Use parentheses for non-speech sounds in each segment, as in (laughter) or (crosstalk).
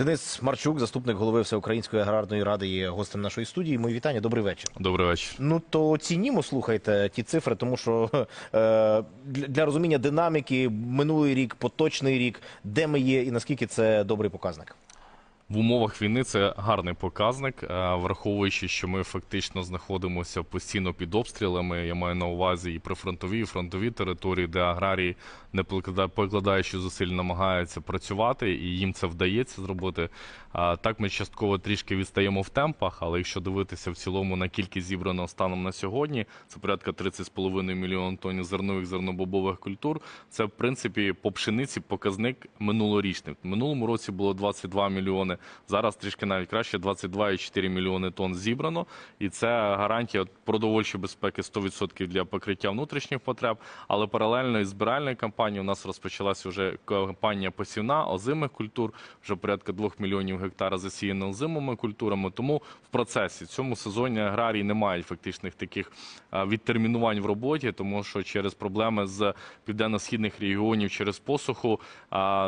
Денис Марчук, заступник голови Всеукраїнської аграрної ради, є гостем нашої студії. Мої вітання. Добрий вечір. Добрий вечір. Ну то цінімо, слухайте ті цифри, тому що (laughs) е, для, для розуміння динаміки минулий рік, поточний рік, де ми є і наскільки це добрий показник. В умовах війни це гарний показник, е, враховуючи, що ми фактично знаходимося постійно під обстрілами. Я маю на увазі і прифронтові, і фронтові території, де аграрії, не поклада- покладаючи зусиль, намагаються працювати, і їм це вдається зробити. Так ми частково трішки відстаємо в темпах, але якщо дивитися в цілому на кількість зібраного станом на сьогодні, це порядка 30,5 мільйон тонн зернових зернобобових культур. Це в принципі по пшениці показник минулорічний. В минулому році було 22 мільйони. Зараз трішки навіть краще 22,4 мільйони тонн зібрано, і це гарантія продовольчої безпеки 100% для покриття внутрішніх потреб. Але паралельно із збиральною кампанією у нас розпочалася вже кампанія посівна озимих культур. Вже порядка 2 мільйонів гектара засіяно озимими культурами. Тому в процесі в цьому сезоні аграрії не мають фактичних таких відтермінувань в роботі, тому що через проблеми з південно-східних регіонів через посуху,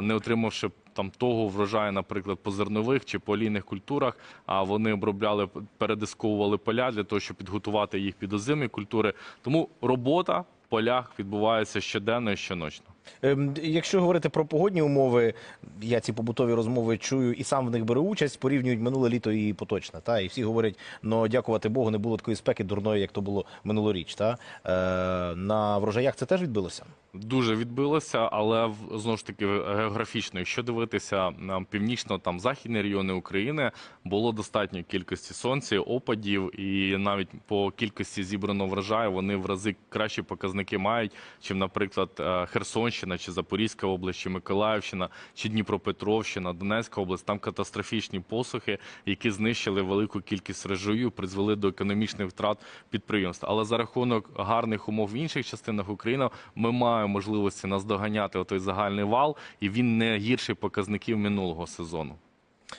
не отримавши там того врожаю, наприклад, по зернових чи по олійних культурах, а вони обробляли, передисковували поля для того, щоб підготувати їх під озимі культури. Тому робота в полях відбувається щоденно і щоночно. Ем, Якщо говорити про погодні умови, я ці побутові розмови чую і сам в них беру участь, порівнюють минуле літо і поточне. Та? І всі говорять, ну дякувати Богу, не було такої спеки дурної, як то було минулоріч. Та? Е, на врожаях це теж відбилося? Дуже відбилося, але знову ж таки географічно, якщо дивитися на північно там західні регіони України, було достатньо кількості сонця, опадів, і навіть по кількості зібраного врожаю вони в рази кращі показники мають, чим, наприклад, е, Херсонщина, чи Запорізька область, чи Миколаївщина, чи Дніпропетровщина, Донецька область. Там катастрофічні посухи, які знищили велику кількість врожаю, призвели до економічних втрат підприємств. Але за рахунок гарних умов в інших частинах України ми маємо можливості наздоганяти той загальний вал, і він не гірший показників минулого сезону.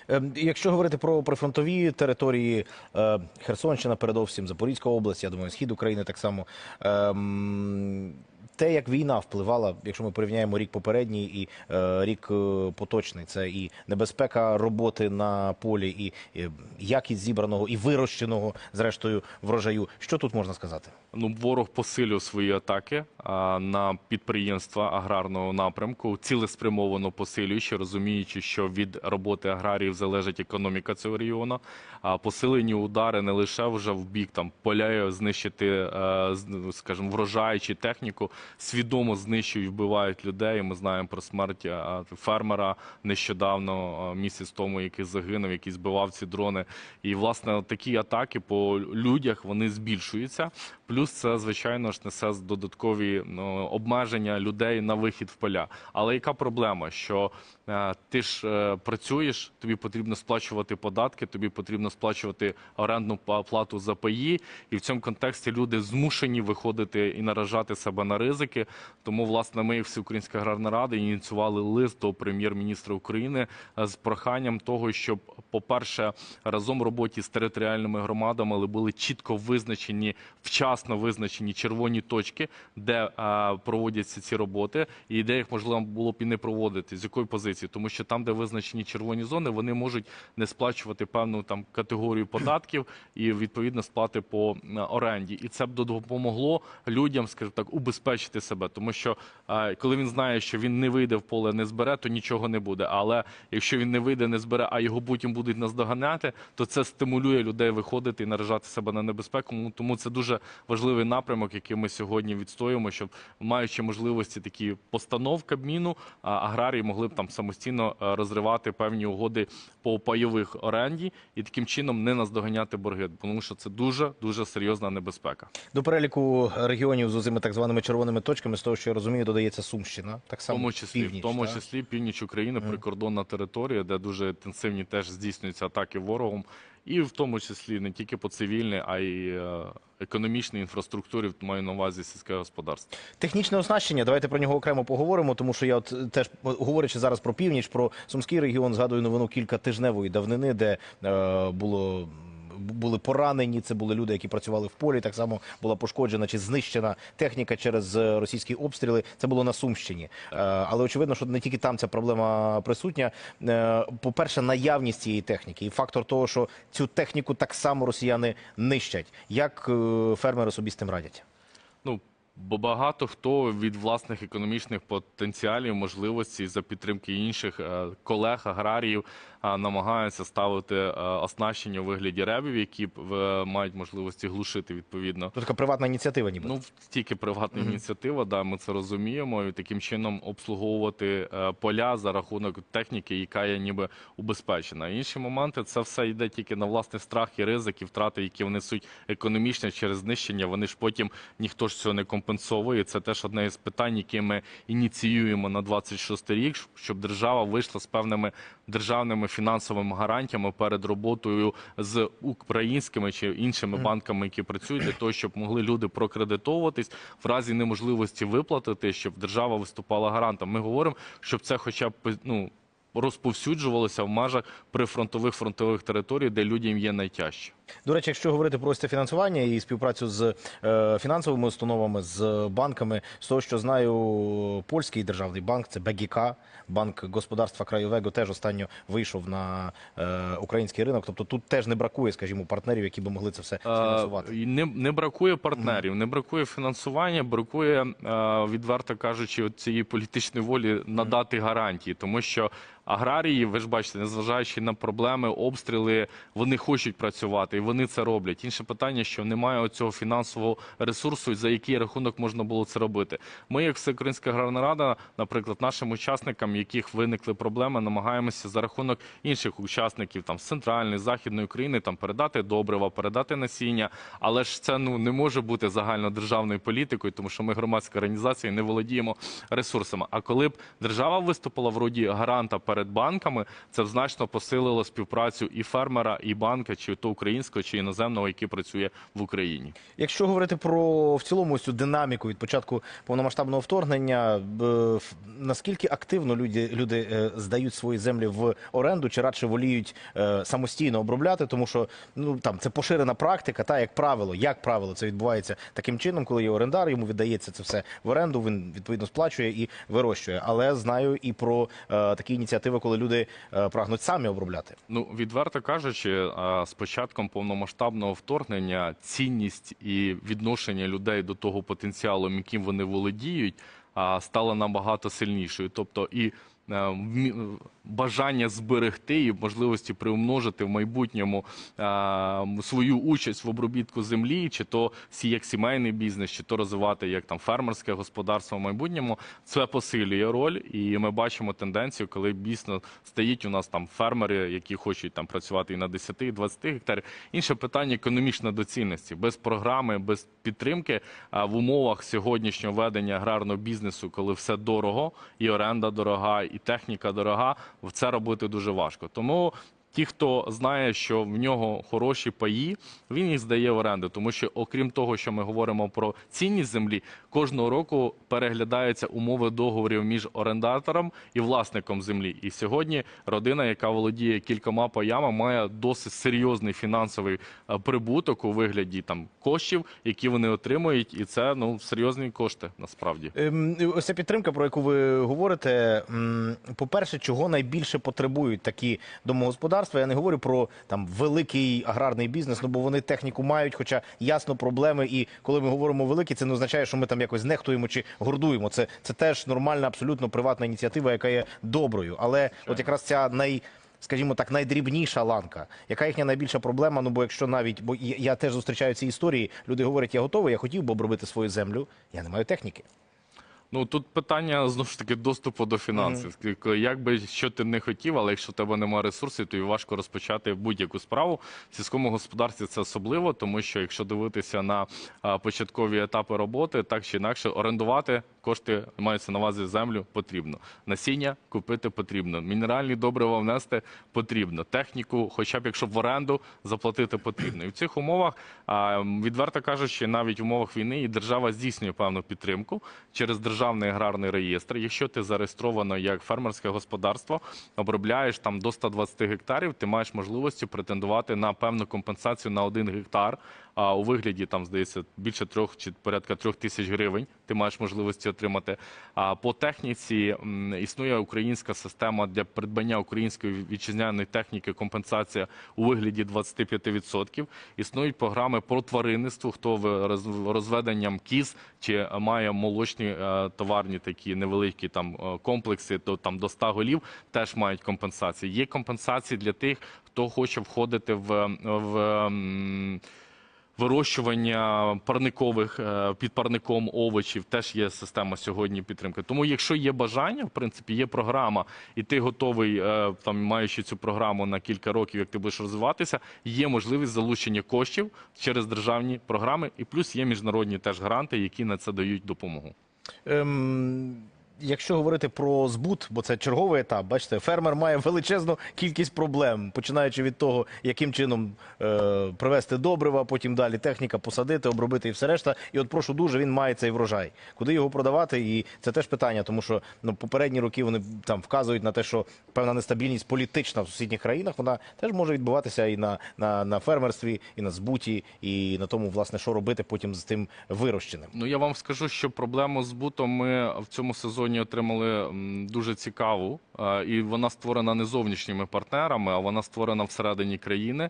Ем, Якщо говорити про прифронтові території, е, Херсонщина, передовсім Запорізька область, я думаю, схід України так само. Те, як війна впливала, якщо ми порівняємо рік попередній і е, рік е, поточний, це і небезпека роботи на полі, і е, якість зібраного і вирощеного, зрештою, врожаю. Що тут можна сказати? Ну, ворог посилює свої атаки а, на підприємства аграрного напрямку, цілеспрямовано посилюючи, розуміючи, що від роботи аграріїв залежить економіка цього регіону. А посилені удари не лише вже в бік там поля знищити, е, з- скажімо, врожай чи техніку, свідомо знищують, вбивають людей. Ми знаємо про смерть е, фермера нещодавно е, місяць тому, який загинув, який збивав ці дрони. І власне такі атаки по людях вони збільшуються. Плюс це, звичайно ж, несе додаткові обмеження людей на вихід в поля. Але яка проблема? Що е, ти ж е, працюєш, тобі потрібно сплачувати податки, тобі потрібно сплачувати орендну плату за паї, і в цьому контексті люди змушені виходити і наражати себе на ризики. Тому, власне, ми, Всеукраїнська аграрна рада, ініціювали лист до прем'єр-міністра України е, з проханням того, щоб, по-перше, разом роботі з територіальними громадами але були чітко визначені, вчасно визначені червоні точки, де е, проводяться ці роботи, і де їх можливо було б і не проводити. З якої позиції? Тому що там, де визначені червоні зони, вони можуть не сплачувати певну там категорію податків і відповідно сплати по оренді. І це б допомогло людям, скажімо так, убезпечити себе, тому що е, коли він знає, що він не вийде в поле, не збере, то нічого не буде. Але якщо він не вийде, не збере, а його потім будуть наздоганяти, то це стимулює людей виходити і наражати себе на небезпеку. Тому це дуже важливий напрямок, який ми сьогодні відстоюємо, щоб маючи можливості такі постанов Кабміну, аграрії могли б там самостійно е, розривати певні угоди по пайових оренді і таким чином не наздоганяти борги, тому що це дуже дуже серйозна небезпека. До переліку регіонів з цими так званими червоними точками, з того, що я розумію, додається Сумщина. Так В само тому числі, північ, в тому числі північ України, прикордонна територія, де дуже інтенсивні теж здійснюються атаки ворогом, і в тому числі не тільки по цивільній, а й е, економічній інфраструктурі, маю на увазі сільське господарство. Технічне оснащення, давайте про нього окремо поговоримо, тому що я от е, теж говорячи зараз про північ, про Сумський регіон, згадую новину кілька тижневої давнини, де е, було були поранені, це були люди, які працювали в полі. Так само була пошкоджена чи знищена техніка через е, російські обстріли. Це було на Сумщині. Е, Але очевидно, що не тільки там ця проблема присутня. Е, По-перше, наявність цієї техніки і фактор того, що цю техніку так само росіяни нищать. Як фермери собі з тим радять? Ну, бо багато хто від власних економічних потенціалів, можливостей за підтримки інших е, колег, аграріїв е, намагаються ставити е, оснащення у вигляді ребів, які мають можливості глушити відповідно. Це така приватна ініціатива, ніби. Ну, тільки приватна ініціатива, да, ми це розуміємо, і таким чином обслуговувати поля за рахунок техніки, яка є ніби убезпечена. Інші моменти це все йде тільки на власний страх і ризик, і втрати, які внесуть економічне через знищення. Вони ж потім ніхто ж цього не компенсовує. Це теж одне із питань, які ми ініціюємо на 26 рік, щоб держава вийшла з певними державними фінансовими гарантіями перед роботою з українськими чи іншими банками, які працюють для того, щоб могли люди прокредитовуватись в разі неможливості виплатити, щоб держава виступала гарантом. Ми говоримо, щоб це, хоча б ну. Розповсюджувалося в межах прифронтових фронтових територій, де людям є найтяжче. До речі, якщо говорити про фінансування і співпрацю з е, фінансовими установами, з банками, з того, що знаю, польський державний банк це БГК, банк господарства Крайовего, теж останньо вийшов на е, український ринок. Тобто тут теж не бракує, скажімо, партнерів, які би могли це все фінансувати. Е, Не, не бракує партнерів, не бракує фінансування, бракує, відверто кажучи, цієї політичної волі надати гарантії, тому що аграрії, ви ж бачите, незважаючи на проблеми, обстріли, вони хочуть працювати вони це роблять. Інше питання, що немає цього фінансового ресурсу, за який рахунок можна було це робити. Ми, як Всеукраїнська аграрна рада, наприклад, нашим учасникам, яких виникли проблеми, намагаємося за рахунок інших учасників там з центральної західної України там передати добрива, передати насіння. Але ж це ну не може бути загальнодержавною політикою, тому що ми громадська організація і не володіємо ресурсами. А коли б держава виступила в роді гаранта перед банками, це значно посилило співпрацю і фермера, і банка, чи то українського, чи іноземного, який працює в Україні. Якщо говорити про в цілому цю динаміку від початку повномасштабного вторгнення, наскільки активно люди, люди е, здають свої землі в оренду, чи радше воліють е, самостійно обробляти, тому що ну там це поширена практика, та як правило, як правило, це відбувається таким чином, коли є орендар, йому віддається це все в оренду. Він відповідно сплачує і вирощує. Але знаю і про е, такі ініціативи, коли люди е, прагнуть самі обробляти. Ну, відверто кажучи, з початком повномасштабного вторгнення цінність і відношення людей до того потенціалу, яким вони володіють, а, стало набагато сильнішою. Тобто і е, бажання зберегти і можливості приумножити в майбутньому а, свою участь в обробітку землі, чи то сі- як сімейний бізнес, чи то розвивати як там фермерське господарство в майбутньому, це посилює роль, і ми бачимо тенденцію, коли дійсно стоїть у нас там фермери, які хочуть там працювати і на 10, і 20 гектарів. Інше питання економічна доцільності без програми, без підтримки а, в умовах сьогоднішнього ведення аграрного бізнесу, коли все дорого, і оренда дорога, і техніка дорога, це робити дуже важко. Тому. Ті, хто знає, що в нього хороші паї, він їх здає в оренду, тому що окрім того, що ми говоримо про цінність землі, кожного року переглядаються умови договорів між орендатором і власником землі. І сьогодні родина, яка володіє кількома паями, має досить серйозний фінансовий е, прибуток у вигляді там коштів, які вони отримують, і це ну серйозні кошти насправді. Ем, Ось ця підтримка, про яку ви говорите, по-перше, чого найбільше потребують такі домогосподарства. Я не говорю про там великий аграрний бізнес, ну бо вони техніку мають, хоча ясно проблеми. І коли ми говоримо великі, це не означає, що ми там якось нехтуємо чи гордуємо. Це, це теж нормальна, абсолютно приватна ініціатива, яка є доброю. Але от якраз ця най. Скажімо так, найдрібніша ланка. Яка їхня найбільша проблема? Ну бо якщо навіть, бо я теж зустрічаю ці історії, люди говорять, я готовий, я хотів би обробити свою землю, я не маю техніки. Ну тут питання знову ж таки доступу до фінансів. Тобто, Як би що ти не хотів, але якщо в тебе немає ресурсів, то важко розпочати будь-яку справу. В сільському господарстві це особливо, тому що якщо дивитися на а, початкові етапи роботи, так чи інакше орендувати кошти мається на увазі землю потрібно. Насіння купити потрібно. Мінеральні добрива внести потрібно. Техніку, хоча б якщо в оренду заплатити потрібно. І в цих умовах, а, відверто кажучи, навіть в умовах війни і держава здійснює певну підтримку через державу. Державний аграрний реєстр. Якщо ти зареєстровано як фермерське господарство, обробляєш там до 120 гектарів, ти маєш можливості претендувати на певну компенсацію на один гектар. А у вигляді там здається більше трьох чи порядка трьох тисяч гривень. Ти маєш можливості отримати. А по техніці існує українська система для придбання української вітчизняної техніки. Компенсація у вигляді 25%. Існують програми по тваринництву, хто розведенням кіз чи має молочні е, товарні такі невеликі там е, комплекси, то там до 100 голів теж мають компенсації. Є компенсації для тих, хто хоче входити в, в вирощування парникових е, під парником овочів теж є система сьогодні підтримки. Тому, якщо є бажання, в принципі, є програма, і ти готовий, е, там маючи цю програму на кілька років, як ти будеш розвиватися, є можливість залучення коштів через державні програми, і плюс є міжнародні теж гранти, які на це дають допомогу. Ем, якщо говорити про збут, бо це черговий етап, бачите, фермер має величезну кількість проблем, починаючи від того, яким чином е, привезти добрива, потім далі техніка, посадити, обробити і все решта. І от прошу дуже, він має цей врожай. Куди його продавати? І це теж питання, тому що ну, попередні роки вони там вказують на те, що певна нестабільність політична в сусідніх країнах, вона теж може відбуватися і на, на, на фермерстві, і на збуті, і на тому, власне, що робити потім з тим вирощеним. Ну я вам скажу, що проблему з збутом ми в цьому сезоні отримали дуже цікаву, і вона створена не зовнішніми партнерами, а вона створена всередині країни.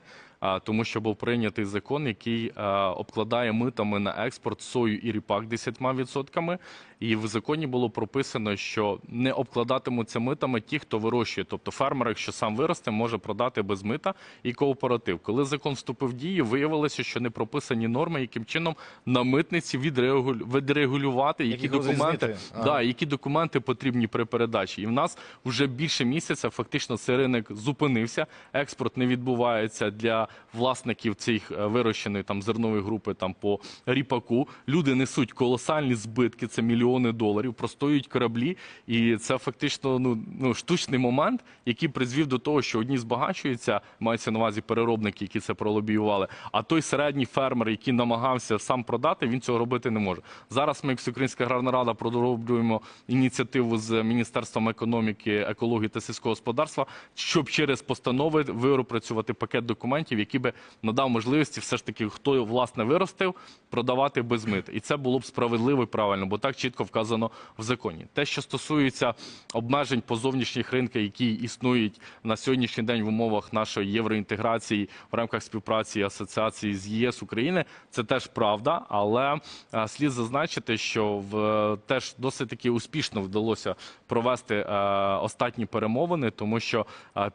Тому що був прийнятий закон, який обкладає митами на експорт сою і ріпак 10%. І в законі було прописано, що не обкладатимуться митами ті, хто вирощує. Тобто фермер, якщо сам виросте, може продати без мита і кооператив. Коли закон вступив в дію, виявилося, що не прописані норми, яким чином на митниці відрегулю- відрегулювати, які документи. Ага. да, які документи потрібні при передачі. І в нас вже більше місяця фактично цей ринок зупинився. Експорт не відбувається для власників цих е, вирощеної там зернової групи там по ріпаку. Люди несуть колосальні збитки, це мільйони доларів, простоюють кораблі, і це фактично ну, ну штучний момент, який призвів до того, що одні збагачуються, мається на увазі переробники, які це пролобіювали. А той середній фермер, який намагався сам продати, він цього робити не може. Зараз ми, як Всеукраїнська аграрна рада, продовжуємо ініціативу з Міністерством економіки, екології та сільського господарства, щоб через постанови випрацювати пакет документів, які би надав можливості все ж таки, хто власне виростив, продавати без мит. І це було б справедливо і правильно, бо так чітко вказано в законі. Те, що стосується обмежень по зовнішніх ринках, які існують на сьогоднішній день в умовах нашої євроінтеграції в рамках співпраці і асоціації з ЄС України, це теж правда, але е, слід зазначити, що в е, теж досить таки успішно вдалося провести е, останні перемовини, тому що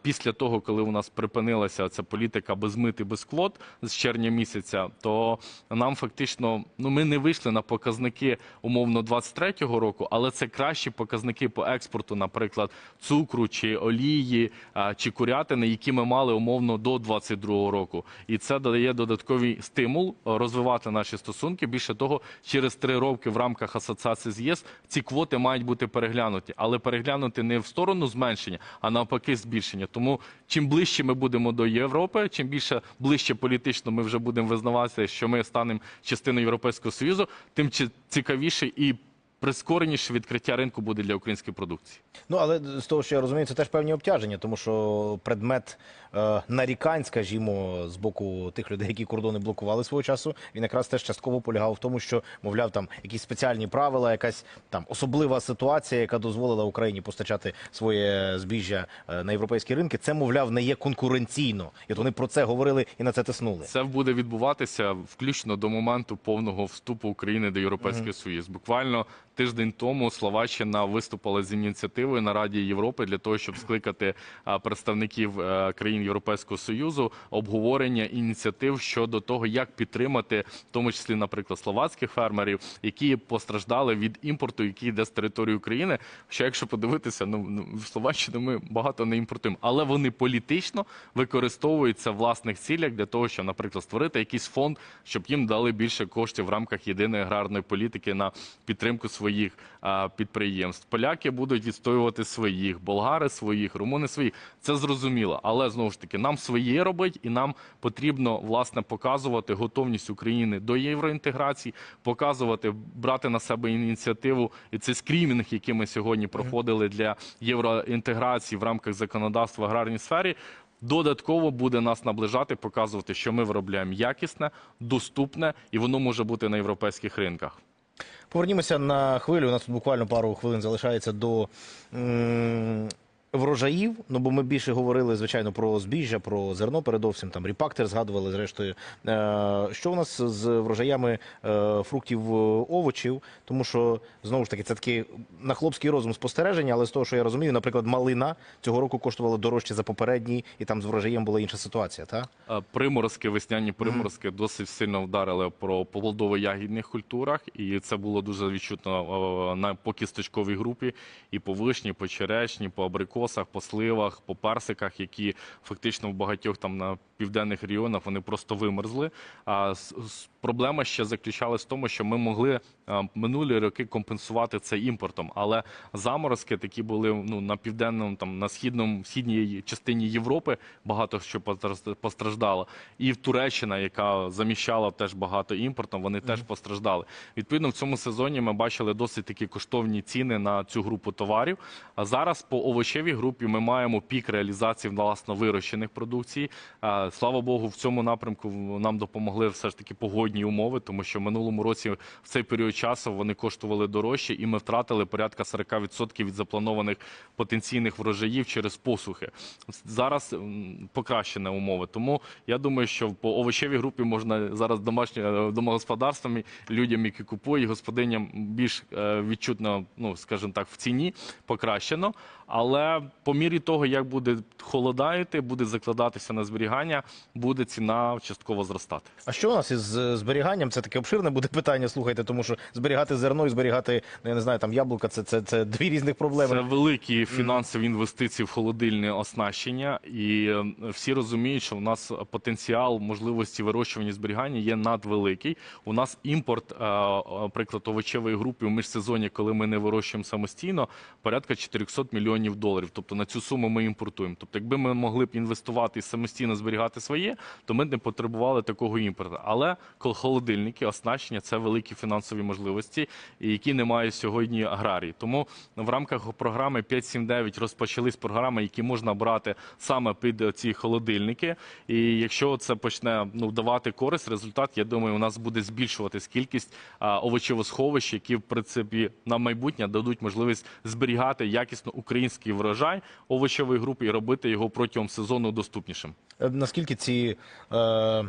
після того, коли у нас припинилася ця політика без мит і без квот з червня місяця, то нам фактично ну ми не вийшли на показники умовно 23-го року, але це кращі показники по експорту, наприклад, цукру чи олії чи курятини, які ми мали умовно до 22-го року. І це дає додатковий стимул розвивати наші стосунки. Більше того, через три роки в рамках асоціації з ЄС ці квоти мають бути переглянуті, але переглянути не в сторону зменшення, а навпаки збільшення. Тому чим ближче ми будемо до Європи, чим більше ближче політично ми вже будемо визнаватися, що ми станемо частиною Європейського союзу, тим цікавіше і прискореніше відкриття ринку буде для української продукції. Ну, але з того, що я розумію, це теж певні обтяження, тому що предмет нарікань, скажімо, з боку тих людей, які кордони блокували свого часу, він якраз теж частково полягав в тому, що, мовляв, там якісь спеціальні правила, якась там особлива ситуація, яка дозволила Україні постачати своє збіжжя е, на європейські ринки. Це, мовляв, не є конкуренційно. І от вони про це говорили і на це тиснули. Це буде відбуватися включно до моменту повного вступу України до Європейського Союзу. Буквально тиждень тому Словаччина виступила з ініціативою на Раді Європи для того, щоб скликати представників е, країн Європейського Союзу обговорення ініціатив щодо того, як підтримати, в тому числі, наприклад, словацьких фермерів, які постраждали від імпорту, який йде з території України. Що якщо подивитися, ну ну, в Словаччину ми багато не імпортуємо, але вони політично використовуються в власних цілях для того, щоб, наприклад, створити якийсь фонд, щоб їм дали більше коштів в рамках єдиної аграрної політики на підтримку своїх а, підприємств. Поляки будуть відстоювати своїх, болгари своїх, румуни своїх. Це зрозуміло. Але знову ж таки, нам своє робить, і нам потрібно власне показувати готовність України до євроінтеграції, показувати, брати на себе ініціативу. І це скрімінг, який ми сьогодні проходили для євроінтеграції в рамках законодавства в аграрній сфері. Додатково буде нас наближати, показувати, що ми виробляємо якісне, доступне, і воно може бути на європейських ринках. Повернімося на хвилю. У нас тут буквально пару хвилин залишається до врожаїв. Ну бо ми більше говорили, звичайно, про збіжжя, про зерно передовсім. Там ріпактер згадували зрештою. Е, що у нас з врожаями е, фруктів е, овочів? Тому що знову ж таки це такі на хлопський розум спостереження, але з того, що я розумію, наприклад, малина цього року коштувала дорожче за попередній, і там з врожаєм була інша ситуація. Та Приморозки, весняні приморозки досить сильно вдарили про плодово-ягідних культурах, і це було дуже відчутно на по кісточковій групі, і по вишні, по черешні, по абрикосах, по сливах, по персиках, які фактично в багатьох там на південних регіонах вони просто вимерзли. А проблема ще заключалась в тому, що ми могли минулі роки компенсувати це імпортом, але заморозки такі були ну на південному, там на східному східній частині Європи багато що постражд- постраждало, і в Туреччина, яка заміщала теж багато імпортом, вони теж постраждали. Відповідно, в цьому сезоні ми бачили досить такі коштовні ціни на цю групу товарів. А зараз по овочевій групі ми маємо пік реалізації власно вирощених продукцій. Слава Богу, в цьому напрямку нам допомогли все ж таки погодні умови, тому що в минулому році в цей період часу вони коштували дорожче, і ми втратили порядка 40% від запланованих потенційних врожаїв через посухи. Зараз покращені умови. Тому я думаю, що по овочевій групі можна зараз домашнім е, домогосподарствам, людям, які купують, господиням більш е, відчутно, ну скажімо так, в ціні покращено. Але по мірі того, як буде холодаїти, буде закладатися на зберігання, буде ціна частково зростати. А що у нас із е, зберіганням? Це таке обширне буде питання. Слухайте, тому що зберігати зерно і зберігати, ну, я не знаю, там яблука, це, це, це дві різних проблеми. Це великі фінансові інвестиції в холодильне оснащення, і е, всі розуміють, що у нас потенціал можливості вирощування і зберігання є надвеликий. У нас імпорт, е, е, овочевої групи у міжсезоні, коли ми не вирощуємо самостійно, порядка 400 мільйонів доларів. Тобто на цю суму ми імпортуємо. Тобто, якби ми могли б інвестувати і самостійно зберігати своє, то ми б не потребували такого імпорту. Але холодильники, оснащення це великі фінансові можливості, і які не мають сьогодні аграрії. Тому в рамках програми 5.7.9 розпочались програми, які можна брати саме під ці холодильники. І якщо це почне ну давати користь, результат я думаю, у нас буде збільшуватись кількість а, овочевосховищ, які в принципі на майбутнє дадуть можливість зберігати якісно український врожай овочевої групи і робити його протягом сезону доступнішим. Е, Наскільки ці е,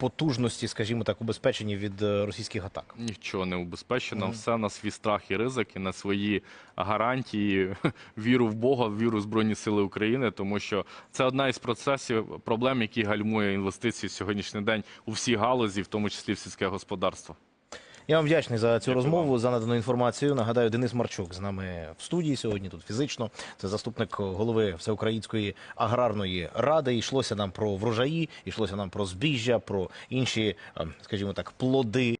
потужності, скажімо так, убезпечені від е, російських атак? Нічого не убезпечено, все на свій страх і ризики, на свої гарантії, (laughs) віру в Бога, віру в Збройні Сили України, тому що це одна із процесів проблем, які гальмує інвестиції в сьогоднішній день у всі галузі, в тому числі в сільське господарство. Я вам вдячний за цю Дякую розмову, за надану інформацію. Нагадаю, Денис Марчук з нами в студії сьогодні, тут фізично. Це заступник голови Всеукраїнської аграрної ради. Йшлося нам про врожаї, йшлося нам про збіжжя, про інші, е, скажімо так, плоди.